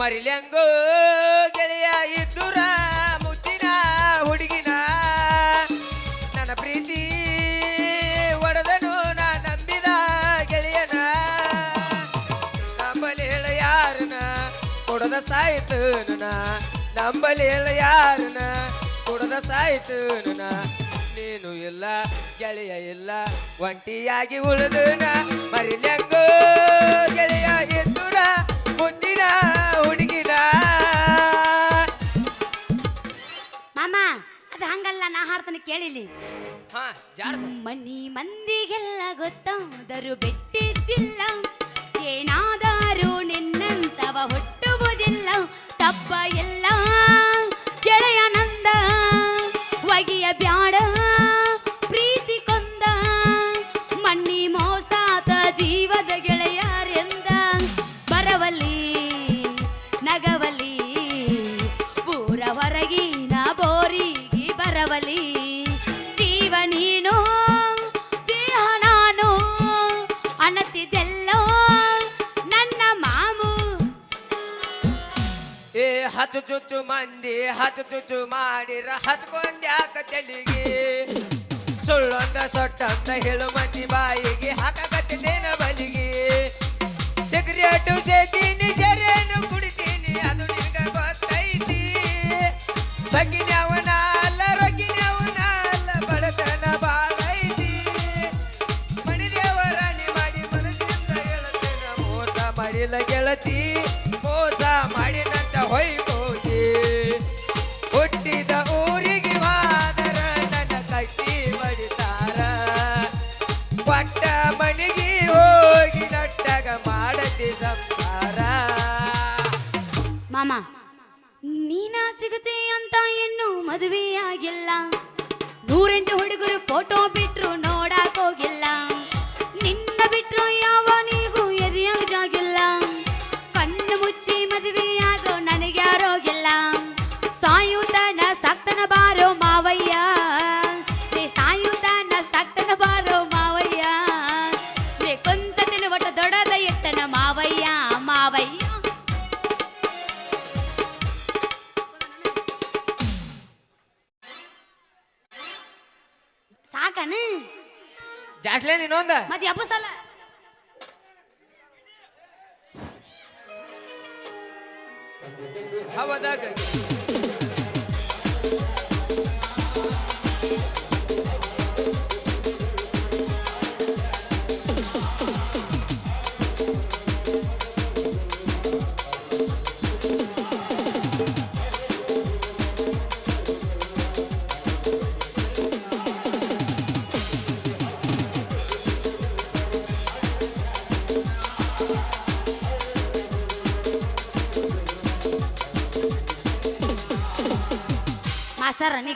ಮರಿಲ್ಯಂಗೋ ಗೆಳೆಯ ಇದ್ದುರ ಮುಚ್ಚಿನ ಹುಡುಗಿನ. ನನ್ನ ಪ್ರೀತಿ ಒಡೆದನು ನಾ ನಂಬಿದ ಗೆಳೆಯನ. ನಂಬಲಿ ಹೇಳ ಯಾರನ ಕೊಡದ ಸಾಯ್ತು ನನ್ನ ನಂಬಲಿ ಹೇಳ ಯಾರನ ಕೊಡದ ಸಾಯ್ತು ನನ್ನ ನೀನು ಇಲ್ಲ, ಗೆಳೆಯ ಇಲ್ಲ, ಒಂಟಿಯಾಗಿ ಉಳಿದು ನಾ ಮರಿಲ್ಯಂಗೋ ಗೆಳೆಯ ಎದ್ದುರ ಮುದ್ದಿನ ಹುಡುಗಿನ. ಮಾಮ ಅದು ಹಂಗಲ್ಲ ನಾ ಹಾಡ್ತಾನೆ ಕೇಳಿಲಿ. ಹಾ ಜಾಡ್ಸ ಮನಿ ಮಂದಿಗೆಲ್ಲ ಗೊತ್ತಾದರೂ ಬಿಟ್ಟಿದ್ದಿಲ್ಲ. ಏನಾದರೂ ಚುಚ್ಚು ಮಂದಿ ಹತ್ತು ಚುಚ್ಚು ಮಾಡಿರ ಹತ್ಕೊಂಡ್ಯಾಕ ತೆಲಿಗೆ? ಸುಳ್ಳೊಂದ ಸೊಟ್ಟಂತ ಹೇಳು ಮಂದಿ ಬಾಯಿಗೆ ಹಾಕಕತ್ತಿದ್ದೇನ ಬಲಿಗೆ. ಸಿಗರೇಟು ಸೇತೀನಿ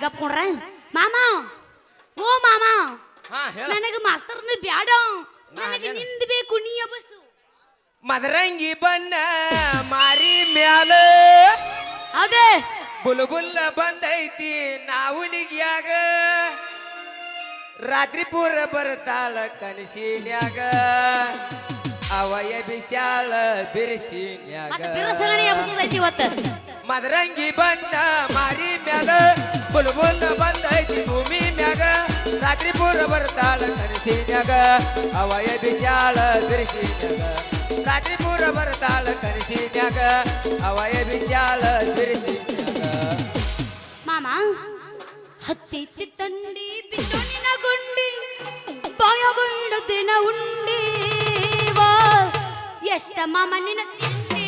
ಮಾಸ್ತರ್ ನೀ ಗಪ್ಕೊಂಡ್ರ ಮಾಮ ಓ ಮಾಮಾ ಹಾ ಹೇಳ. ನನಗೆ ಮಾಸ್ತರ್ನ ಬ್ಯಾಡ. ನನಗೆ? ನಿಂದ ಬೇಕು ನೀ ಎಬ್ಬಸು ಮದರಂಗಿ ಬಣ್ಣ ಮಾರಿ ಮ್ಯಾಲ. ಹೌದೇ ಬುಲ್ಬುಲ್ಲ ಬಂದೈತಿ ನಾವುಲಿಗ್ಯಾಗ ರಾತ್ರಿ ಪೂರ ಬರ್ತಾಳ ಕನಸಿನ್ಯಾಗ. ಅವಯ ಬಿಸ್ಯಾಳ ಬಿರುಸಿನ್ಯಾಗ. ಮತ್ತೆ ಬಿರಸಲನೆ ಎಬ್ಬಸೋದೈತಿ ಇವತ್ತು. ಮದರಂಗಿ ಬಣ್ಣ ಮಾರಿ ಮ್ಯಾಲ. ಬುಲ್ಬುಲ್ಲ ಬಂದೈತಿ ಭೂಮಿ ಮ್ಯಾಗ ರಾತ್ರಿ ಪೂರ ಬರ್ತಾಳ ಕನಸಿನ್ಯಾಗ. ಅವಯ ಬಿಜಾಳ ಬಿರುಸಿನ್ಯಾಗ. ರಾತ್ರಿ ಪೂರ ಬರ್ತಾಳ ಕನಸಿನ್ಯಾಗ. ಅವಯ ಬಿಜಾಳ ಬಿರುಸಿನ್ಯಾಗ. ಮಾಮ ಹತ್ತಿತ್ತಿ ತಂಡಿ ಬಿದ್ದೋನಿನ ಗುಂಡಿ ಬಾಯಾಗ ಇಡದಿನ ಉಂಡಿ. ವಾ ಎಷ್ಟ ಮಾಮ ನಿನ್ನ ತಿಂಡಿ.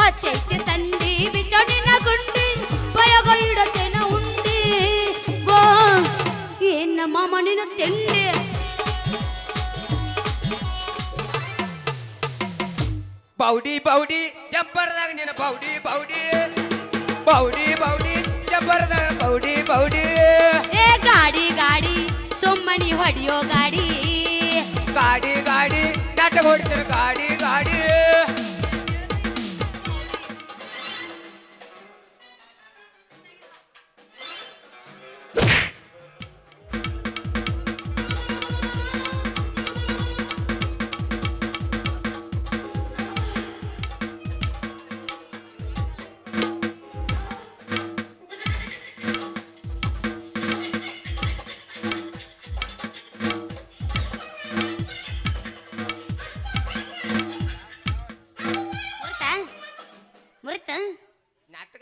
ಹತ್ತೈತಿ ತಂಡಿ ಬಿಚ್ಚೋನಿನ ಗುಂಡಿ ಬಾಯಾಗ ತೆನ ಉಂಡಿ ವಾ ಏನ ಮಾಮನಿನ ತೆಂಡೆ. ಬೌಡಿ ಬೌಡಿ ಜಂಪರ್ದಾಗ ನಿನ್ನ ಬೌಡಿ ಬೌಡಿ. ಬೌಡಿ ಬೌಡಿ ಜಂಪರ್ದಾಗ ಬೌಡಿ ಬೌಡಿ. ಏ ಗಾಡಿ ಗಾಡಿ ಸುಮ್ಮನಿ ಹೊಡಿಯೋ ಗಾಡಿ. ಗಾಡಿ ಗಾಡಿ ನಟ ಹೊಡ್ತಾರೆ ಗಾಡಿ ಗಾಡಿ.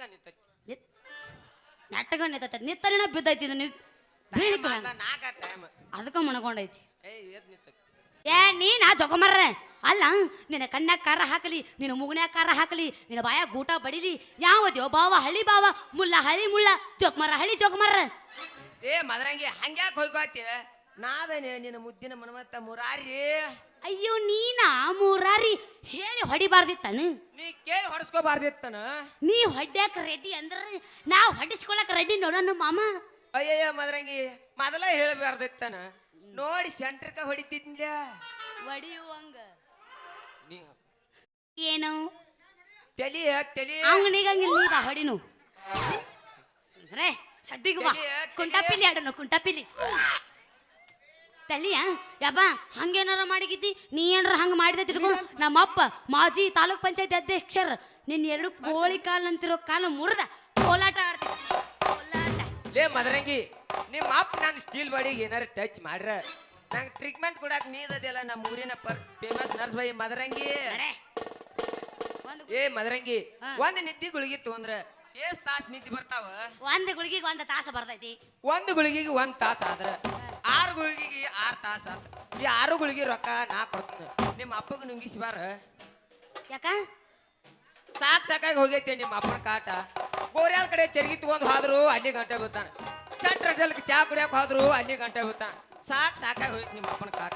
ನಿಂತೈತಿ. ನೆಟ್ಟಗ ನಿಂತೈತಿ. ನಿತ್ತಲಿನ ಬಿದ್ದೈತಿ ಇದು. ನೀನು ನಾಕ ಟೈಮ್ ಅದಕ್ಕೆ ಮಣಕೊಂಡೈತಿ ಏ ಎದ್ ನಿಂತೈತಿ. ಏ ನೀನ ಅಲ್ಲ ನಿನ್ನ ಕಣ್ಣಾಗ ಕಾರ ಹಾಕಲಿ ನಿನ್ನ ಮುಗನ್ಯಾಗ ಕಾರ ಹಾಕಲಿ ನಿನ್ನ ಬಾಯ ಗೂಟ ಬಡಿಲಿ ಯಾವದ್ಯೋ ಬಾವ ಹಳಿ ಬಾವ ಮುಲ್ಲ ಹಳಿ ಮುಳ್ಳ ಜೊಕಮರ್ರ ಹಳಿ ಮರ ಏ ಮದರಂಗಿ ಹಂಗ್ಯಾಕ್ ಹೋಯ್ಕೋತಿ ನಾದನೆ ನಿನ್ನ ಮುದ್ದಿನ ಮನವತ್ತ ಮುರಾರಿ. ಅಯ್ಯೋ ನೀನ ಮೂರಾರಿ ಹೇಳಿ ಹೊಡಿಬಾರ್ದಿತ್ತನು? ನೀ ಕೇಳಿ ಹೊಡ್ಸ್ಕೋಬಾರ್ದಿತ್ತನ? ನೀ ಹೊಡ್ಯಾಕ ರೆಡಿ ಅಂದ್ರೆ ನಾ ಹೊಡಿಸ್ಕೊಳಕ್ ರೆಡಿ ನೋಡೋಣ ಮಾಮ. ಅಯ್ಯಯ್ಯ ಮದ್ರಂಗಿ ಮೊದಲ ಹೇಳ್ಬಾರ್ದಿತ್ತನ. ನೋಡಿ ಸೆಂಟ್ರಕ ಹೊಡಿತಿದ್ಲ ಹೊಡಿಯುವಂಗ. ನೀ ಏನು? ತಲಿ ತಲಿ. ಅಂಗಡಿಗಂಗಿಲ್ಲ ನೀ ಹೊಡಿನು. ರೇ ಸಡ್ಡಿಗೆ ಬಾ. ಕುಂಟಾಪಿಲಿ ಆಡನು ಕುಂಟಾಪಿಲಿ. ತಲಿಯ ಯಬ್ಬ ಹಂಗೇನಾರ ಮಾಡಿಗಿದ್ದಿ? ನೀ ಏನಾರ ಹಂಗ ಮಾಡಿದೆ ತಿಳ್ಕೊ. ನಮ್ಮಪ್ಪ ಮಾಜಿ ತಾಲೂಕ್ ಪಂಚಾಯತ್ ಅಧ್ಯಕ್ಷರ್ ನಿನ್ನ ಎರಡು ಕೋಳಿ ಕಾಲ್ ಅಂತಿರೋ ಕಾಲ ಮುರದ. ಕೋಲಾಟ ಆಡ್ತೀನಿ. ಕೋಲಾಟ. ಲೇ ಮದರಂಗಿ ನಿಮ್ಮ ಅಪ್ಪ ನಾನು ಸ್ಟೀಲ್ ಬಾಡಿಗೆ ಏನಾರ ಟಚ್ ಮಾಡ್ರ? ನಂಗೆ ಟ್ರೀಟ್ಮೆಂಟ್ ಕೊಡಕ್ ನೀದದಿಲ್ಲ ನಮ್ಮ ಊರಿನ ಪರ್ ಫೇಮಸ್ ನರ್ಸ್ ಬೈ ಮದರಂಗಿ. ನಡೆ. ಒಂದು ಏ ಮದರಂಗಿ ಹಾ. ಒಂದ್ ನಿದ್ದಿ ಗುಳಿಗೆ ತಗೊಂಡ್ರ ಎಷ್ಟ್ ತಾಸ್ ನಿದ್ದಿ ಬರ್ತಾವ? ಒಂದ್ ಗುಳಿಗೆ ಒಂದ್ ತಾಸ ಬರ್ತೈತಿ ಒಂದ್ ಗುಳಿಗೆಗೆ ಒಂದ್ ತಾಸ ಆದ್ರ. ಆರು ಗುಳಿಗೆಗೆ ಆರು ತಾಸು ಆತ. ಈ ಆರು ಗುಳಿಗೆ ರೊಕ್ಕ ನಾ ಕೊಡ್ತೀನಿ. ನಿಮ್ಮ ಅಪ್ಪಗೆ ನುಂಗಿಸಿ ಬಾರ. ಯಾಕ? ಸಾಕ್ ಸಾಕಾಗಿ ಹೋಗೈತೆ ನಿಮ್ಮ ಅಪ್ಪನ ಕಾಟ. ಗೋರ್ಯಾಲ್ ಕಡೆ ಚರ್ಗಿ ತಗೊಂಡು ಹೋದ್ರು ಅಲ್ಲಿ ಗಂಟೆ ಬೀಳ್ತಾನೆ ಸೆಂಟ್ರಲ್ ಚಾ ಕುಡಿಯಕ್ಕೆ ಹೋದ್ರು ಅಲ್ಲಿ ಗಂಟೆ ಬೀಳ್ತಾನೆ ಸಾಕ್ ಸಾಕಾಗಿ ಹೋಯ್ತು ನಿಮ್ಮ ಅಪ್ಪನ ಕಾಟ.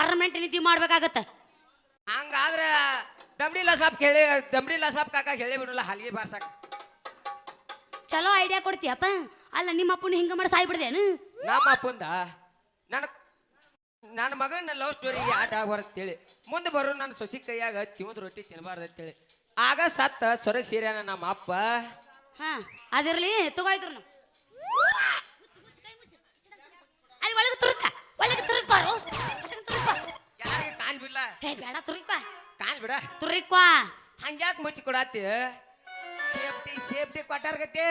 ಪರ್ಮನೆಂಟ್ ನಿಧಿ ಮಾಡ್ಬೇಕಾಗತ್ತ. ಹಂಗಾದ್ರೆ ದಮ್ಡಿ ಲಸಾಪ್ ಕೇಳಿ ದಮ್ಡಿ ಲಸಾಪ್ ಕಾಕ ಹೇಳಿ ಬಿಡಲ್ಲ ಹಲ್ಗೆ ಬಾರ್ಸಾಕ. ಚಲೋ ಐಡಿಯಾ ಕೊಡ್ತೀಯಪ್ಪ. ಅಲ್ಲ ನಿಮ್ಮ ಅಪ್ಪನ ಹಿಂಗ ಮಾಡಿ ಸಾಯ್ಬಿಡ್ದೇನು ನಮ್ಮ ಅಪ್ಪಂದ? ನನ್ನ ನನ್ನ ಮಗನ ಲವ್ ಸ್ಟೋರಿ ಆಟ ಅಂತೇಳಿ. ಮುಂದೆ ಬರೋ ನನ್ನ ಸೊಸಿ ಕೈಯಾಗ ತಿಂದ್ ರೊಟ್ಟಿ ತಿನ್ನಬಾರ್ದು ಅಂತೇಳಿ. ಆಗ ಸತ್ತ ಸೊರಗ್ ಸೀರ್ಯಾನ ನಮ್ಮ ಅಪ್ಪ. ಹಾ ಅದಿರಲಿ ತಗೋಯ್ದ್ರು ಅಲ್ಲಿ ಒಳಗೆ ತುರುಕ. ಬಿಡ್ಲ ಏ ಬೇಡ ತುರಿಕ್ವಾ. ಕಾಲ್ ಬಿಡ. ತುರಿಕ್ವಾ. ಹಂಗ್ಯಾಕ್ ಮುಚ್ಚಿ ಕೊಡಾತಿ ಸೇಫ್ಟಿ ಸೇಫ್ಟಿ ಕೊಟ್ಟಾರ್ಗತ್ತೆ.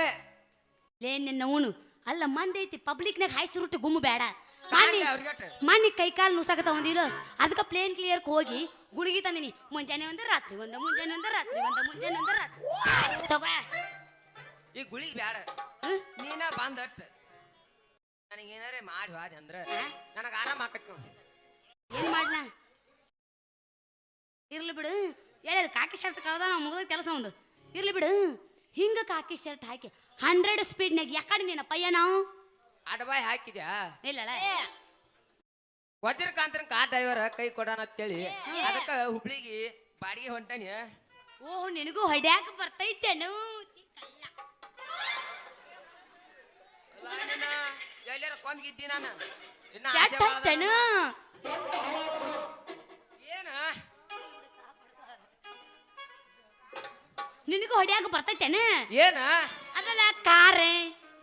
ಲೇ ನಿನ್ನ ಅವನು ಅಲ್ಲ ಮಂದಿ ಐತಿ ಪಬ್ಲಿಕ್ನಾಗ ಹಾಯ್ಸಿ ರೊಟ್ಟಿ ಗುಮ್ಮು ಬೇಡ. ಮಾನಿ ಮಾನಿ ಕೈ ಕಾಲು ನುಸಾಕತ್ತ ಒಂದಿಲ್ಲ ಅದಕ್ಕೆ ಪ್ಲೇನ್ ಕ್ಲಿಯರ್ ಹೋಗಿ ಗುಳಿಗೆ ತಂದಿನಿ. ಮುಂಜಾನೆ ಒಂದು ರಾತ್ರಿ ಒಂದು ಮುಂಜಾನೆ ಒಂದು ರಾತ್ರಿ ಒಂದು ಮುಂಜಾನೆ ಒಂದು ರಾತ್ರಿ. ತಗೋ. ಈ ಗುಳಿಗೆ ಬೇಡ? ನೀನ ಬಂದಟ್ ನನಗೆ ಏನಾರೇ ಮಾಡಿ ಹೋದೆ ಅಂದ್ರ ನನಗೆ ಆರಾಮ ಆಕತ್ ನೋಡಿ. ಏನ್ ಮಾಡ್ಲ? ಇರ್ಲಿ ಬಿಡು. ಹೇಳಿದ ಕಾಕಿ ಶರ್ಟ್ ಕಳ್ದ ನಾವು ಮುಗಿದ ಕೆಲಸ ಒಂದು ಇರ್ಲಿ ಬಿಡು. ಹಿಂಗ ಕಾಕಿ ಶರ್ಟ್ ಹಾಕಿ ಹಂಡ್ರೆಡ್ ಸ್ಪೀಡ್ನಾಗ ಯಾಕಡೆ ನೀನ ಪಯ್ಯ ನಾವು? ಅಡಬಾಯ್ ಹಾಕಿದ್ಯಾ? ಇಲ್ಲಲ್ಲ ವಜ್ರಕಾಂತನ ಕಾರ್ ಡ್ರೈವರ್ ಕೈ ಕೊಡೋಣ ಅಂತೇಳಿ ಅದಕ್ಕೆ ಹುಬ್ಳಿಗೆ ಬಾಡಿಗೆ ಹೊಂಟಾನಿ. ಓಹ್ ನಿನಗೂ ಹೊಡ್ಯಾಕ ಬರ್ತೈತೇನು ಎಲ್ಲಾರ ಕೊಂದ್ಗಿದ್ದಿ ನಾನು. ಇನ್ನ ನಿನಗೂ ಹೊಡ್ಯಾಕ ಬರ್ತೈತೇನೆ? ಏನ? ಅದಲ್ಲ ಕಾರೇ.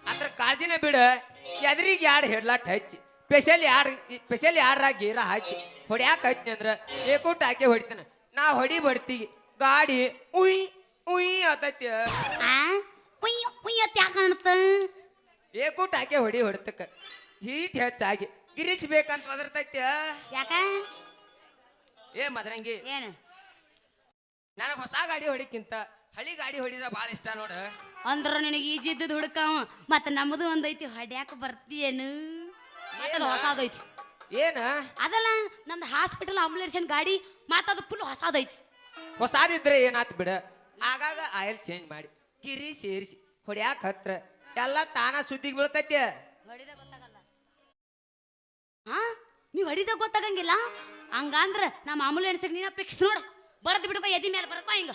ಅದ್ರ ಕಾಜಿನ ಬಿಡ ಎದ್ರಿಗೆ ಯಾರು ಹೆಡ್ಲಾಟ್ ಹಚ್ಚಿ ಸ್ಪೆಷಲ್ ಯಾರು ಸ್ಪೆಷಲ್ ಯಾರ ಗೀರ ಹಾಕಿ ಹೊಡ್ಯಾಕ ಹಚ್ಚಿ ಅಂದ್ರ ಏಕೂಟ ಹಾಕಿ ಹೊಡಿತಾನ. ನಾ ಹೊಡಿ ಬಡ್ತೀವಿ ಗಾಡಿ ಉಯ್ ಉಯ್ ಆತೈತಿ. ಆ? ಉಯ್ ಉಯ್ ಅಂತ ಯಾಕೆ ಕಾಣುತ್ತ? ಏಕೂಟ ಹಾಕಿ ಹೊಡಿ ಹೊಡ್ತಕ್ಕ. ಹೀಟ್ ಹೆಚ್ಚಾಗಿ ಗಿರಿಸ್ಬೇಕಂತ ಒದರ್ತೈತಿ. ಯಾಕ? ಏ ಮದ್ರಂಗಿ ಏನು? ನನಗೆ ಹೊಸ ಗಾಡಿ ಹೊಡಿಕ್ಕಿಂತ ಹಳಿ ಗಾಡಿ ಹೊಡಿದ ಭಾಳ ಇಷ್ಟ ನೋಡ. ಅಂದ್ರ ನಿನಗೆ ಈಜಿದ್ದದ್ ಹುಡುಕಾವ ಮತ್ತ ನಮ್ಮದು ಒಂದೈತಿ ಹೊಡ್ಯಾಕ ಬರ್ತೀಯೇನು? ಮತ್ತದ ಹೊಸಾದೈತಿ. ಏನ? ಅದಲ್ಲ ನಮ್ದು ಹಾಸ್ಪಿಟಲ್ ಆಂಬುಲೆನ್ಸ್ ಗಾಡಿ ಮತ್ತದು ಫುಲ್ ಹೊಸದೈತಿ. ಹೊಸಾದಿದ್ರೆ ಏನಾತ್ ಬಿಡ. ಆಗಾಗ ಆಯಿಲ್ ಚೇಂಜ್ ಮಾಡಿ ಕಿರಿ ಸೇರಿಸಿ ಹೊಡ್ಯಾಕ ಹತ್ರ ಎಲ್ಲ ತಾನ ಸುದ್ದಿಗೆ ಬೀಳ್ತೈತೆ. ಹೊಡಿದ ಗೊತ್ತಾಗಲ್ಲ. ಹಾ? ನೀವು ಹೊಡಿದ ಗೊತ್ತಾಗಂಗಿಲ್ಲ? ಹಂಗಂದ್ರ ನಮ್ಮ ಆಂಬುಲೆನ್ಸ್ಗೆ ನೀನ ಫಿಕ್ಸ್ ನೋಡ. ಬರದ್ ಬಿಡ್ಕೋ ಎದಿ ಮೇಲೆ ಬರ್ಕೋ ಹಿಂಗ.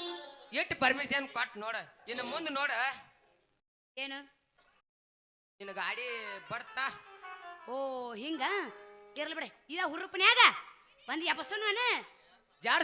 ಎಷ್ಟು ಪರ್ಮಿಷನ್ ಕೊಟ್ಟು ನೋಡ. ಇನ್ನು ಮುಂದೆ ನೋಡ. ಏನು? ನಿನ್ನ ಗಾಡಿ ಬರ್ತಾ. ಓ ಹಿಂಗ? ಇರ್ಲಿ ಬಿಡ. ಇದ ಹುರುಪನ್ಯಾಗ? ಬಂದು ಎಪ್ಪಸ್ಸು ನಾನು? ಜಾಡ್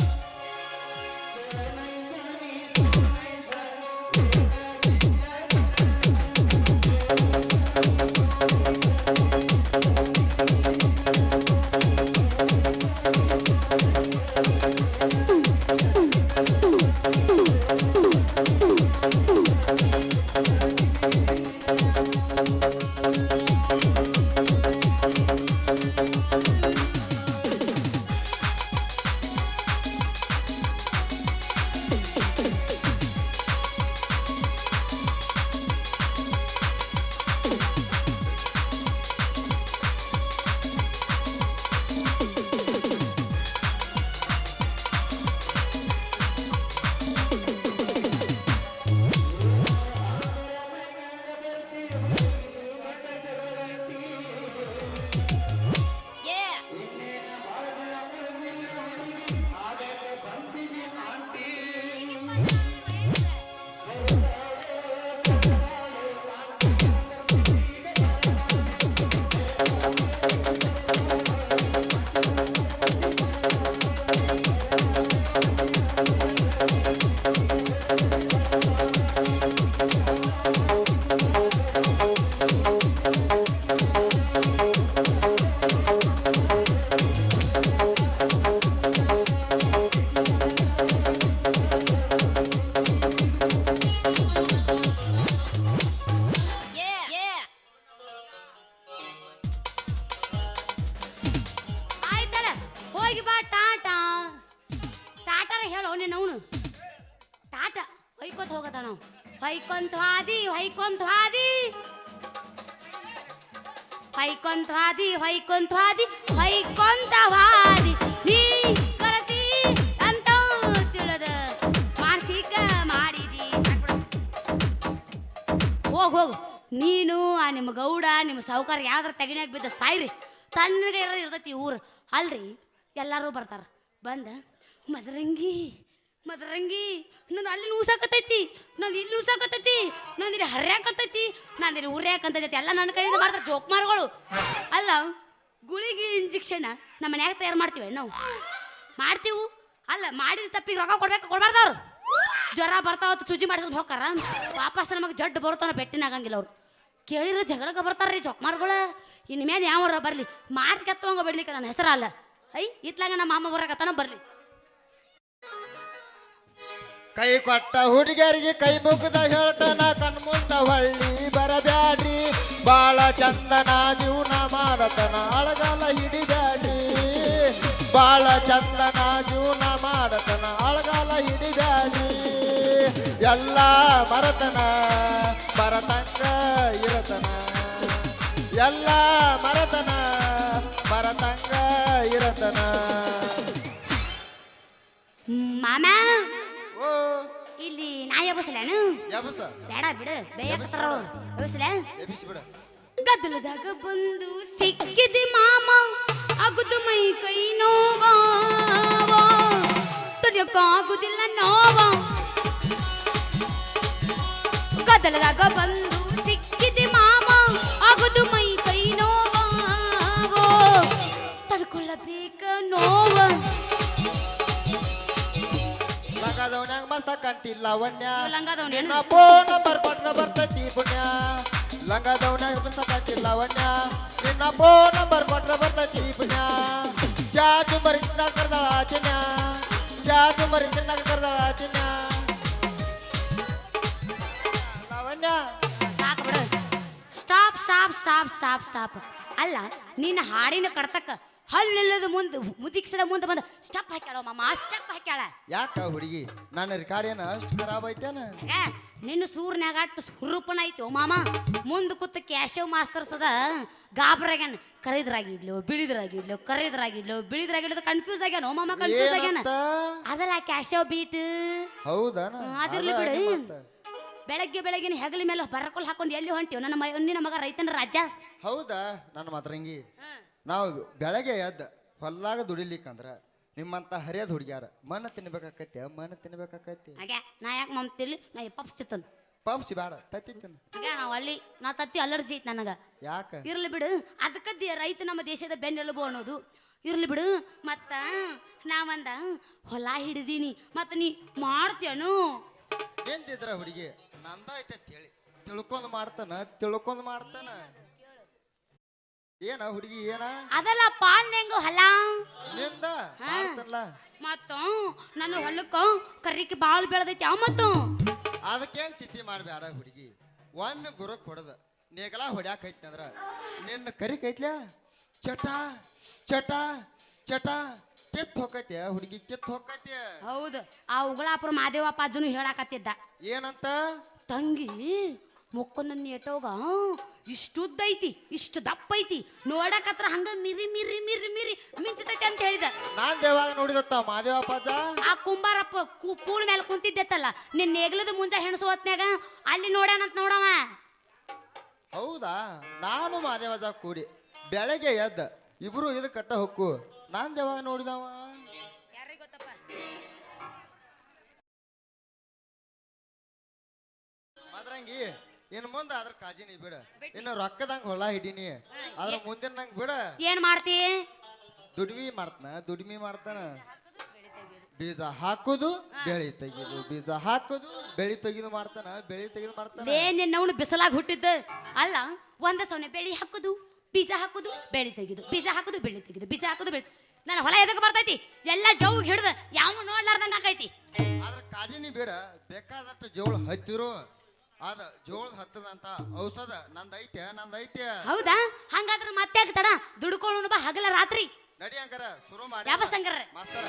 ಬಿದ್ದ ಸಾಯ್ರಿ. ತಣ್ಣಗೆ ಇರೋ ಇರ್ತೈತಿ ಊರು. ಅಲ್ರಿ, ಎಲ್ಲರೂ ಬರ್ತಾರ. ಬಂದ, ಮದರಂಗಿ ಮದರಂಗಿ, ನಾನು ಅಲ್ಲಿ ಊಸಾಕತೈತಿ ನಾನು ಇಲ್ಲಿ ಊಸಾಕತೈತಿ ನಾನು ಇಲ್ಲಿ ಹರ್ಯಾಕತೈತಿ ನಾನು ಇಲ್ಲಿ ಉರ್ಯಾಕಂತೈತಿ ಎಲ್ಲ ನನ್ನ ಕೈಯಿಂದ ಮಾಡ್ತಾರೆ ಜೋಕ್ಮಾರ್ಗಳು ಅಲ್ಲ, ಗುಳಿಗೆ ಇಂಜೆಕ್ಷನ್ ನಮ್ಮ ಮನ್ಯಾಗ ತಯಾರು ಮಾಡ್ತೀವಿ ನಾವು. ಮಾಡ್ತೀವು. ಅಲ್ಲ, ಮಾಡಿದ ತಪ್ಪಿಗೆ ರೊಕ್ಕ ಕೊಡ್ಬೇಕು ಕೊಡ್ಬಾರ್ದವ್ರು ಜ್ವರ ಬರ್ತಾವತ್ತು ಚುಜಿ ಮಾಡಿಸ್ಕೊಂಡು ಹೋಗ್ತಾರ. ವಾಪಸ್ ನಮಗೆ ಜಡ್ಡು ಬರುತ್ತೋ ಬೆಟ್ಟಿನ ಆಗಂಗಿಲ್ಲ ಅವ್ರು. ಕೇಳಿದ್ರೆ ಜಗಳಕ್ಕೆ ಬರ್ತಾರ್ರಿ ಜೊಕ್ಮಾರ್ಗಳ. ಇನ್ನು ಮೇಲೆ ಯಾವರ ಬರಲಿ? ಮಾತು ಕೆತ್ತವಂಗ ಬಿಡ್ಲಿಕ್ಕೆ ನನ್ನ ಹೆಸರಲ್ಲ. ಐ, ಇತ್ಲಾಗ ನಮ್ಮ ಮಾಮ ಬರಕತ್ತಾನ ಬರಲಿ. ಕೈ ಕೊಟ್ಟ ಹುಡುಗಿಯರಿಗೆ ಕೈ ಮುಗ್ದ ಹೇಳ್ತಾನ, ಕಣ್ಮುಂದ ಹೊಳ್ಳಿ ಬರಬ್ಯಾಡ್ರಿ. ಬಾಳ ಚಂದನ ಜೀವನ ಮಾಡತನ, ಅಳಗಾಲ ಹಿಡಿಬ್ಯಾಡ್ರಿ. ಬಾಳ ಚಂದನ ಜೀವನ ಮಾಡತನ, ಅಳಗಾಲ ಹಿಡಿಬ್ಯಾಡ್ರಿ. ಎಲ್ಲ ಮರತನ ಮರತಂಗ ಇರತನ. ಎಲ್ಲ ಮರತನ ಮರತಂಗ ಇರತನ. ಮಾಮ ಓ ಇಲ್ಲಿ ನಾ ಎಬಸಲೇನು ಯಬಸ ಬೇಡ ಬಿಡು ಬೇಯಕತ್ತಾರ ಎಬಸಲ ಎಬಿಸಿ ಬಿಡು. ಗದ್ದಲದಾಗ ಬಂದು ಸಿಕ್ಕಿದೆ ಮಾಮ ಅಗುದು ಮೈ ಕೈ ನೋವಾ ತಡಿಯೋಕ್ಕಾಗುದಿಲ್ಲ ನೋವಾ. ಗದ್ದಲದಾಗ ಬಂದು ಸಿಕ್ಕಿದೆ ಮಾಮ ಅಗುದು ಮೈ ಕೈ ನೋವಾ. ತಡ್ಕೊಳ್ಳಬೇಕ ನೋವ. ಲಂಗದವನ್ಯಾಗ ಮಸ್ತ ಕಂಟಿಲ್ಲ ವನ್ಯ. ಲಂಗದವ್ನ್? ನಿನ್ನ ಫೋನ್ ನಂಬರ್ ಕೊಟ್ರ ಬರ್ತೈತಿ ಪುಣ್ಯ. ಲಂಗದವನ್ಯಾಗ ಮಸ್ತ ಕಂಟಿಲ್ಲ ವನ್ಯ. ನಿನ್ನ ಫೋನ್ ನಂಬರ್ ಕೊಟ್ರ ಬರ್ತೈತಿ ಪುಣ್ಯ. ಚಾ ಚುಂಬರಿ ತಿನ್ನಾಕ ಕರ್ದ ಆಚಿನ್ಯ. ಚಾಚು ಚುಂಬರಿ ತಿನ್ನಾಕ ಕರ್ದ ಆಚಿನ್ಯ. ಸ್ಟಾಪ್ ಸ್ಟಾಪ್ ಸ್ಟಾಪ್ ಸ್ಟಾಪ್ ಅಲ್ಲ ನಿನ್ನ ಹಾಡಿನ ಕಡ್ತಕ್ಕ ಹಳ್ಳೆಲ್ಲದ ಮುಂದೆ ಮುದಿಕ್ಸದ ಮುಂದೆ ಬಂದು ಸ್ಟೆಪ್ ಹಾಕ್ಯಾಳ ಮಾಮ ಸ್ಟೆಪ್ ಹಾಕ್ಯಾಳ. ಯಾಕ ಹುಡುಗಿ? ನನ್ನ ರಿಕಾರ್ಡ್ ಏನ ಅಷ್ಟು ಖರಾಬ್ ಐತೇನ? ನಿನ್ನ ಸೂರ್ನ್ಯಾಗ ಅಟ್ಟು ಹುರುಪನ ಐತಿ ಓ ಮಾಮ. ಮುಂದೆ ಕೂತ ಕ್ಯಾಶವ್ ಮಾಸ್ತರ್ಸ್ ಅದ ಗಾಬ್ರಾಗ್ಯಾನ. ಕರಿದ್ರಾಗಿಡ್ಲು ಬಿಳಿದ್ರಾಗಿಡ್ಲು ಕರಿದ್ರಾಗಿಡ್ಲು ಬಿಳಿದ್ರಾಗಿಡ್ಲು ಕನ್ಫ್ಯೂಸ್ ಆಗ್ಯಾನ ಓ ಮಾಮ ಕನ್ಫ್ಯೂಸ್ ಆಗ್ಯಾನ. ಏನಂತ? ಅದಲ್ಲ ಕ್ಯಾಶವ್ ಬೀಟ್ ಹೌದಾ ಅದಿರ್ಲಿ ಅದ ಬಿಡು. ಬೆಳಗ್ಗೆ ಬೆಳಗಿನ ಹೆಗಲ ಮೇಲೆ ಬರಕೊಲ್ ಹಾಕೊಂಡು ಎಲ್ಲಿ ಹೊಂಟಿವ್ ನನ್ನ ಮೈ ನಿನ್ನ ಮಗ ರೈತನ ರಾಜ? ಹೌದಾ? ನನ್ನ ಮಾತ್ರಂಗಿ ನಾವು ಬೆಳಗ್ಗೆ ಎದ್ದ ಹೊಲ್ದಾಗ ದುಡಿಲಿಕ್ಕಂದ್ರ ನಿಮ್ಮಂತ ಹರಿಯದ ಹುಡುಗ್ಯಾರ ಮನ ತಿನ್ಬೇಕಾಕತಿ ಮನ ತಿನ್ಬೇಕಾಕೈತಿ ಹಾಗೆ ನಾ ಯಾಕೆ ಮಮ್ತಿರ್ಲಿ? ನಾ ಪಪ್ಸ್ತಿತ್ತನ್ ಪಪ್ಸ್ ಬೇಡ ತತ್ತಿ ತಿನ್ನ. ಹಾಗೆ ನಾವು ಅಲ್ಲಿ ನಾ ತತ್ತಿ ಅಲರ್ಜಿ ಐತಿ ನನಗ. ಯಾಕ? ಇರ್ಲಿ ಬಿಡು ಅದಕ್ಕದ್ದಿ ರೈತ ನಮ್ಮ ದೇಶದ ಬೆನ್ನೆಲುಬು ಅನ್ನೋದು. ಇರ್ಲಿ ಬಿಡು ಮತ್ತ ನಾವಂದ ಹೊಲ ಹಿಡಿದೀನಿ ಮತ್ತ ನೀ ಮಾಡ್ತೀಯನು ಎಂದಿದ್ರ ಹುಡುಗಿ? ನಂದ ಐತೆ ಹೇಳಿ ತಿಳ್ಕೊಂಡ್ ಮಾಡ್ತಾನ ತಿಳ್ಕೊಂಡ್ ಮಾಡ್ತಾನ. ಏನ ಹುಡುಗಿ ಏನ? ಅದಲ್ಲ ಪಾಲ್ನೆಂಗು ಹೊಲ. ನಿಂದ. ಮಾಡ್ತಾನಲ್ಲ. ಮತ್ತ ನನ್ನ ಹೊಲಕ್ಕ ಕರಿಕೆ ಬಾಳ್ ಬೆಳದೈತಿ ಅವ ಮತ್ತು. ಅದಕ್ಕೇನ್ ಚಿಂತೆ ಮಾಡ್ಬೇಡ ಹುಡುಗಿ. ಒಮ್ಮೆ ಗುರುಕ್ ಹೊಡೆದ ನೇಗಲ ಹೊಡ್ಯಾಕ ಐತಿ ಅಂದ್ರ. ನಿನ್ನ ಕರಿ ಕೈತ್ಲ್ಯಾ? ಚಟ ಚಟ ಚಟ. ಕಿತ್ ಹೋಗೈತೆ ಹುಡುಗಿ ಕಿತ್ ಹೋಗೈತೆ ಹೌದು. ಆ ಉಗಳಾಪುರ ಮಾದೇವಪ್ಪ ಅಜ್ಜನು ಹೇಳಾಕತ್ತಿದ್ದ. ಏನಂತ? ತಂಗಿ ಮುಕ್ಕನ ಏಟೋಗ ಇಷ್ಟುದ್ದ ಐತಿ ಇಷ್ಟು ದಪ್ಪ ಐತಿ ನೋಡಕತ್ರ ಹಂಗ ಮಿರಿ ಮಿರಿ ಮಿರಿ ಮಿರಿ ಮಿಂಚತೈತಿ ಅಂತ ಹೇಳಿದ. ನಾನ್ ದೇವಾಗ ನೋಡಿದತ್ತ ಮಾದೇವಪ್ಪಾಜ? ಆ ಕುಂಬಾರಪ್ಪ ಕು- ಮೇಲೆ ಕುಂತಿದ್ದೆತ್ತಲ್ಲ ನಿನ್ನ ನೇಗ್ಲದ ಮುಂಜಾ ಹೆಣಸು ಹೊತ್ನ್ಯಾಗ ಅಲ್ಲಿ ಅಂತ ನೋಡವ. ಹೌದಾ? ನಾನು ಮಾದೇವಜ ಕೂಡಿ ಬೆಳಗ್ಗೆ ಎದ್ದ ಇಬ್ರು ಇದು ಕಟ್ಟ ಹೊಕ್ಕು ನಾನ್ ದೇವಾಗ ನೋಡಿದವ? ಮದ್ರಂಗಿ ಇನ್ ಮುಂದ ಅದ್ರ ಕಾಜಿನಿ ಬಿಡ. ಇನ್ನು ರೊಕ್ಕದಂಗ ಹೊಲ ಹಿಡೀನಿ. ಅದ್ರ ಮುಂದಿನ ನಂಗ್ ಬಿಡ. ಏನ್ ಮಾಡ್ತಿ? ದುಡ್ಮಿ ಮಾಡ್ತಾನ ದುಡ್ಮಿ ಮಾಡ್ತಾನ. ಬೀಜ ಹಾಕುದು ಬೆಳಿ ತೆಗೆದು ಬೀಜ ಹಾಕುದು ಬೆಳಿ ತೆಗೆದು ಮಾಡ್ತಾನ ಬೆಳಿ ತೆಗೆದು ಮಾಡ್ತಾನ. ಲೇ ನಿನ್ನವನು ಬಿಸಲಾಗ ಹುಟ್ಟಿದ್ದ. ಅಲ್ಲ ಒಂದ ಸೊನ್ನೆ ಬೆಳಿ ಹಾಕುದು ಬೀಜ ಹಾಕುದು ಬೆಳಿ ತೆಗೆದು ಬೀಜ ಹಾಕುದು ಬೆಳಿ ತೆಗೆದು ಬೀಜ ಹಾಕುದು ಬೆಳಿ ನನ್ನ ಹೊಲ ಎದಕ್ಕೆ ಬರ್ತೈತಿ? ಎಲ್ಲ ಜೌ ಹಿಡ್ದ ಯಾವ ನೋಡ್ಲಾರ್ದಂಗ ಆಕೈತಿ ಆದ್ರ ಕಾಜಿನಿ ಬೇಡ. ಬೇಕಾದಷ್ಟು ಜೋಳ ಹತ್ತಿರು ಅದ ಜೋಳದ ಹತ್ತದಂತ ಔಷಧ ನಂದ್ ಐತೆ ನಂದ್ ಐತೆ ಹೌದಾ? ಹಂಗಾದ್ರೆ ಮತ್ತೆ ತಡ? ದುಡ್ಕೊಳ್ಳೋಣ ಬಾ ಹಗಲ ರಾತ್ರಿ. ನಡಿ ಹಂಗಾರ ಶುರು ಮಾಡಿ. ಯಾವ ಸಂಗರ ಮಾಸ್ತರ.